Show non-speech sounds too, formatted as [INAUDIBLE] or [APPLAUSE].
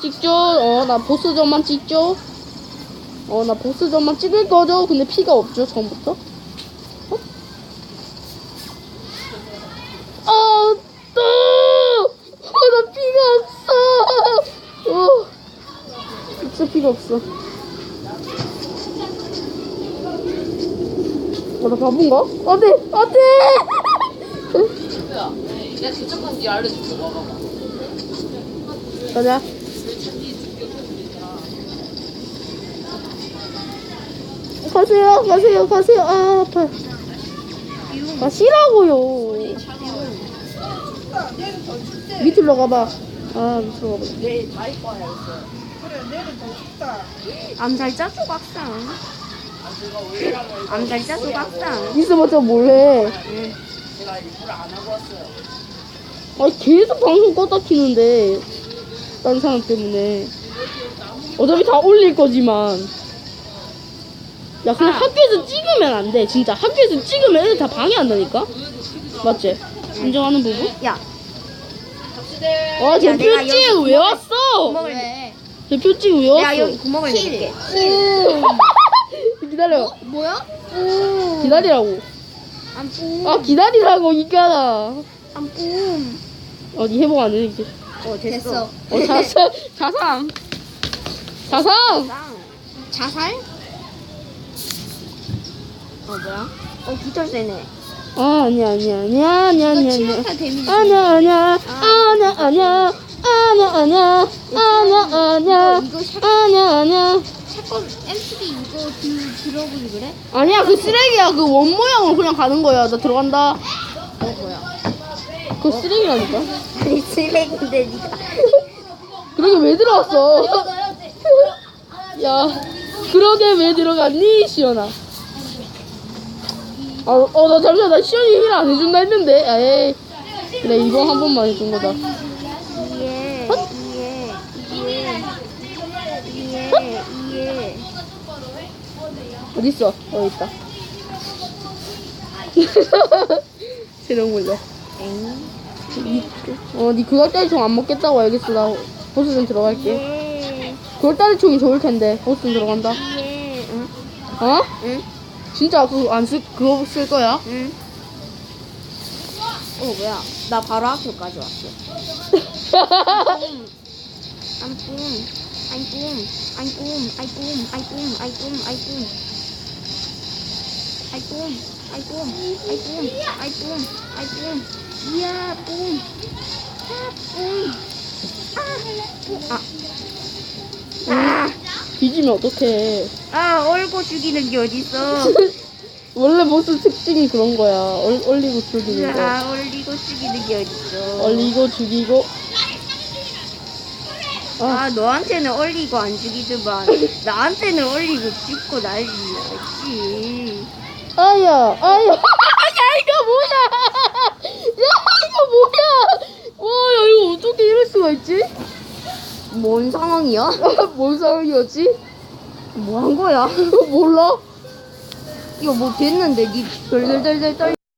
찍죠? 어, 나 보스전만 찍죠? 어, 나 보스전만 찍을 거죠? 근데 피가 없죠, 처음부터? 어? 아, 또! 어, 나 피가 없어! 어, 진짜 피가 없어. 어, 나 바본가? 안 돼! 안 돼! 야, 내가 도착한 길 알려줄게. 와봐봐. 가자. 가세요, 가세요, 가세요. 아, 아파. 가시라고요. 밑으로 가봐. 아, 밑으로 가봐. 내일 다 입고 와야겠어. 암살자 조각상. 암살자 조각상. 있어봤자 뭘해. 제가 일부러 안 하고 왔어요. 아, 계속 방송 껐다 키는데. 딴 사람 때문에. 어차피 다 올릴 거지만. 야, 근데 학교에서 찍으면 안 돼. 진짜. 학교에서 찍으면 애들 다 방해한다니까? 맞지? 인정하는 부분? 야, 와, 쟤 야, 내가 왜 왔어? 구멍을 쟤 표지 왜 내가 왔어? 여기 구멍을 내줄게. [LAUGHS] 기다려. 뭐야? 기다리라고. 안 뿜. 아, 기다리라고, 이까라. 안 뿜. 어, 니 회복 안 해, 이제. 어, 됐어. 어, 자상. 자상. 자상. 자살? 어, 뭐야? 어, 깃털 세네. 아, 아니야, 아니야, 아니야, 아니야, 아니야. 아니야. 데미지. 아니야, 아니야, 아니야, 아니야. 아니야, 아니야, 아니야, 아니야. 이거 샷, 아니야, 아니야. 샷건 M3 이거 들, 들어보지 그래? 아니야, 그 쓰레기야. 그 원 모양으로 그냥 가는 거야. 나 들어간다. 그거 쓰레기라니까. 아니, 쓰레기인데, 니가. 그러게 왜 들어왔어? 야, 그러게 왜 들어갔니, 시연아? 아, 어, 나 잠시만, 나 시연이 힐 안 해준다 했는데. 에이. 그래, 이거 한 번만 해준 거다. 이에, 이에, 이에. 어딨어? 어, 있다. [LAUGHS] 세령 물려. 엥? 어, 니 그걸따리 총안 먹겠다고 알겠어. 나 보스 좀 들어갈게. 예, 그걸따리 총이 좋을 텐데. 보스 좀 들어간다. 예, 응? 어? 응? 진짜 그거 안 쓸, 그거 쓸 거야? 응? 어, 뭐야? 나 바로 학교까지 왔어. I'm boom. I'm boom. I'm boom. I boom. I boom. I boom. I boom. I boom. I boom. I boom. I boom. I boom. Yeah, Yeah, boom. 아, boom. 아, 아, 뒤지면 어떡해. 아, 얼고 죽이는 게 어딨어? [LAUGHS] 원래 보스 특징이 그런 거야. 얼, 얼리고 죽이는 거. 아, 얼리고 죽이는 게 어딨어? 얼리고 죽이고. 아, 아, 너한테는 얼리고 안 죽이더만 [LAUGHS] 나한테는 얼리고 죽고 난리야지. 아야, 아야. [LAUGHS] 야, 이거 뭐야? 야, 이거 뭐야? 와, 야, 이거 어떻게 이럴 수가 있지? 뭔 상황이야? [LAUGHS] 뭔 상황이었지? 뭐 한 거야? [LAUGHS] 몰라. 이거 뭐 됐는데 니 덜덜덜덜 떨.